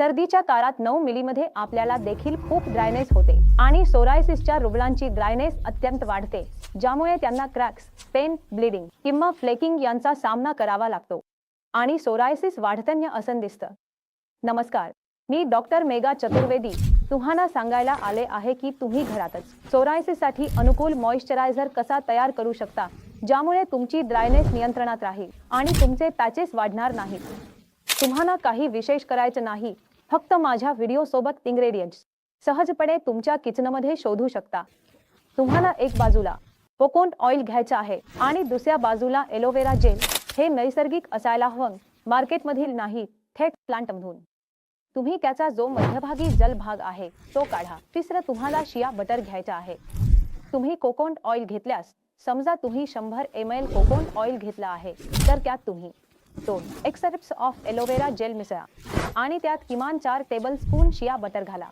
सर्दीच्या काळात नऊ मिलीमध्ये आपल्याला देखील खूप ड्रायनेस होते. आणि सोरायसिसच्या रुग्णांची ड्रायनेस अत्यंत वाढते ज्यामुळे त्यांना क्रॅक्स पेन ब्लिडिंग किंवा फ्लेकिंग यांचा सामना करावा लागतो. आणि सोरायसिस वाढतन्य असं दिसतं. नमस्कार मी डॉक्टर मेगा चतुर्वेदी तुम्हाला सांगायला आले आहे की तुम्ही घरातच सोरायसिससाठी अनुकूल मॉइश्चरायझर कसा तयार करू शकता ज्यामुळे तुमची ड्रायनेस नियंत्रणात राहील आणि तुमचे पॅचेस वाढणार नाहीत. तुम्हाला काही विशेष करायचं नाही फक्त माझ्या व्हिडिओ सोबत सहजपणे तुमच्या किचनमध्ये शोधू शकता. तुम्हाला एक बाजूला कोकोनट ऑइल घ्यायचं आहे आणि दुसऱ्या बाजूला एलोवेरा जेल हे नैसर्गिक असायला हवं. मार्केटमधील नाही थेट प्लांटमधून तुम्ही त्याचा जो मध्यभागी जल भाग आहे तो काढा. तिसरं तुम्हाला शिया बटर घ्यायचा आहे. तुम्ही कोकोनट ऑइल घेतल्यास समजा तुम्ही शंभर एम एल कोकोनट ऑइल घेतला आहे तर त्यात तुम्ही दोन. एक्सरेप्स ऑफ एलोवेरा जेल मिसळा. आणि त्यात किमान चार टेबल स्पून शिया बटर घाला.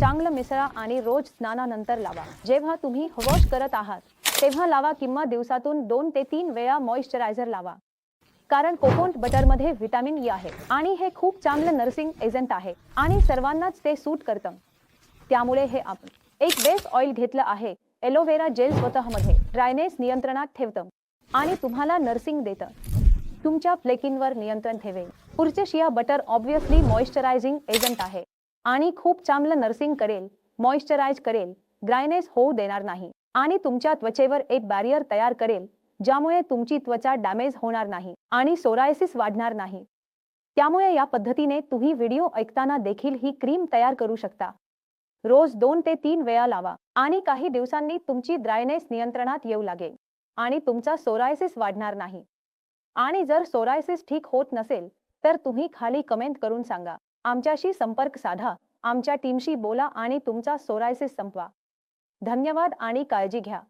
चांगलं मिसळा आणि रोज स्नानानंतर लावा. जेव्हा तुम्ही वॉश करत आहात तेव्हा लावा किंवा दिवसातून दोन ते तीन वेळा मॉइश्चरायझर लावा. कारण कोकोनट बटरमध्ये व्हिटॅमिन ई e आहे आणि हे खूप चांगलं नर्सिंग एजंट आहे आणि सर्वांनाच ते सूट करतं. त्यामुळे हे आपण एक बेस ऑइल घेतलं आहे एलोवेरा जेल स्वतःमध्ये. ड्रायनेस नियंत्रणात ठेवतं. आणि तुम्हाला नर्सिंग देतं. तुमच्या फ्लेकिंगवर नियंत्रण ठेवेल. पुढचे shea butter obviously moisturising agent आहे. आणि खूप चांगलं नर्सिंग करेल मॉइश्चराइज करेल ड्रायनेस होऊ देणार नाही. आणि तुमच्या त्वचेवर एक बॅरियर तयार करेल ज्यामुळे तुमची त्वचा डॅमेज होणार नाही आणि सोरायसिस वाढणार नाही. त्यामुळे या पद्धतीने तुम्ही व्हिडिओ ऐकताना देखील ही क्रीम तयार करू शकता. रोज दोन ते तीन वेळा लावा आणि काही दिवसांनी तुमची ड्रायनेस नियंत्रणात येऊ लागेल आणि तुमचा सोरायसिस वाढणार नाही. आणि जर सोरायसिस ठीक होत नसेल तर तुम्ही खाली कमेंट करून सांगा. आमच्याशी संपर्क साधा आमच्या टीमशी बोला आणि तुमचा सोरायसिस संपवा. धन्यवाद आणि काळजी घ्या.